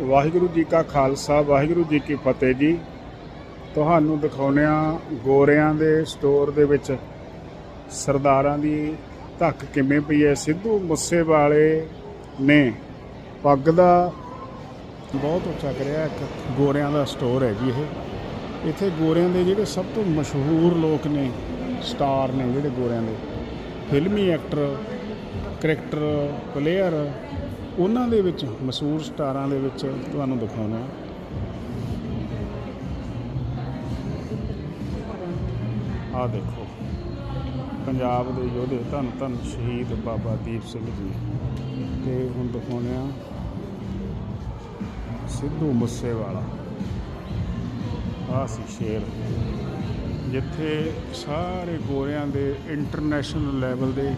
ਵਾਹਿਗੁਰੂ ਜੀ ਕਾ ਖਾਲਸਾ, ਵਾਹਿਗੁਰੂ ਜੀ ਕੀ ਫਤਿਹ ਜੀ। ਤੁਹਾਨੂੰ ਦਿਖਾਉਂਦੇ ਆ ਗੋਰਿਆਂ ਦੇ ਸਟੋਰ ਦੇ ਵਿੱਚ ਸਰਦਾਰਾਂ ਦੀ ਧੱਕ ਕਿਵੇਂ ਪਈ ਹੈ। ਸਿੱਧੂ ਮੂਸੇਵਾਲੇ ਨੇ ਪੱਗ ਦਾ ਬਹੁਤ ਉੱਚਾ ਕਰਿਆ, ਇੱਕ ਗੋਰਿਆਂ ਦਾ ਸਟੋਰ ਹੈ ਜੀ ਇਹ। ਇੱਥੇ ਗੋਰਿਆਂ ਦੇ ਜਿਹੜੇ ਸਭ ਤੋਂ ਮਸ਼ਹੂਰ ਲੋਕ ਨੇ, ਸਟਾਰ ਨੇ ਜਿਹੜੇ ਗੋਰਿਆਂ ਦੇ। ਫਿਲਮੀ ਐਕਟਰ, ਕਰੈਕਟਰ, ਪਲੇਅਰ ਉਹਨਾਂ ਦੇ ਵਿੱਚ, ਮਸ਼ਹੂਰ ਸਟਾਰਾਂ ਦੇ ਵਿੱਚ ਤੁਹਾਨੂੰ ਦਿਖਾਉਣਾ ਆ ਦੇਖੋ, ਪੰਜਾਬ ਦੇ ਯੋਧੇ, ਧੰਨ ਧੰਨ ਸ਼ਹੀਦ ਬਾਬਾ ਦੀਪ ਸਿੰਘ ਜੀ। ਤੇ ਹੁਣ ਦਿਖਾਉਂਦੇ ਆ ਸਿੱਧੂ ਮੂਸੇਵਾਲਾ। ਆ ਸੀ ਸ਼ੇਰ, ਜਿੱਥੇ ਸਾਰੇ ਗੋਰਿਆਂ ਦੇ ਇੰਟਰਨੈਸ਼ਨਲ ਲੈਵਲ ਦੇ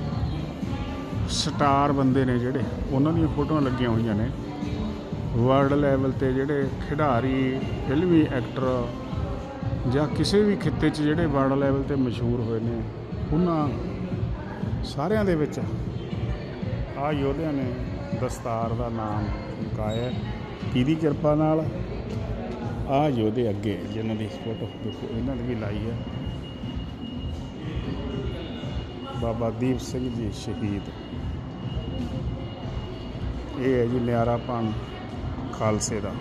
ਸਟਾਰ ਬੰਦੇ ਨੇ ਜਿਹੜੇ, ਉਹਨਾਂ ਦੀਆਂ ਫੋਟੋਆਂ ਲੱਗੀਆਂ ਹੋਈਆਂ ਨੇ। ਵਰਲਡ ਲੈਵਲ ਤੇ ਜਿਹੜੇ ਖਿਡਾਰੀ, ਫਿਲਮੀ ਐਕਟਰ ਜਾਂ ਕਿਸੇ ਵੀ ਖਿੱਤੇ 'ਚ ਜਿਹੜੇ ਵਰਲਡ ਲੈਵਲ ਤੇ ਮਸ਼ਹੂਰ ਹੋਏ ਨੇ, ਉਹਨਾਂ ਸਾਰਿਆਂ ਦੇ ਵਿੱਚ ਆ ਯੋਧਿਆਂ ਨੇ ਦਸਤਾਰ ਦਾ ਨਾਮ ਕਾਇਆ ਕਿਹਦੀ ਕਿਰਪਾ ਨਾਲ? ਆ ਯੋਧੇ ਅੱਗੇ, ਜਿਨ੍ਹਾਂ ਦੀ ਫੋਟੋ ਦੇਖੋ, ਇਹਨਾਂ ਦੀ ਵੀ ਲਾਈ ਹੈ। ਬਾਬਾ ਦੀਪ ਸਿੰਘ ਜੀ ਸ਼ਹੀਦ। ਇਹ ਹੈ ਜੀ ਨਿਆਰਾਪਣ ਖਾਲਸੇ ਦਾ।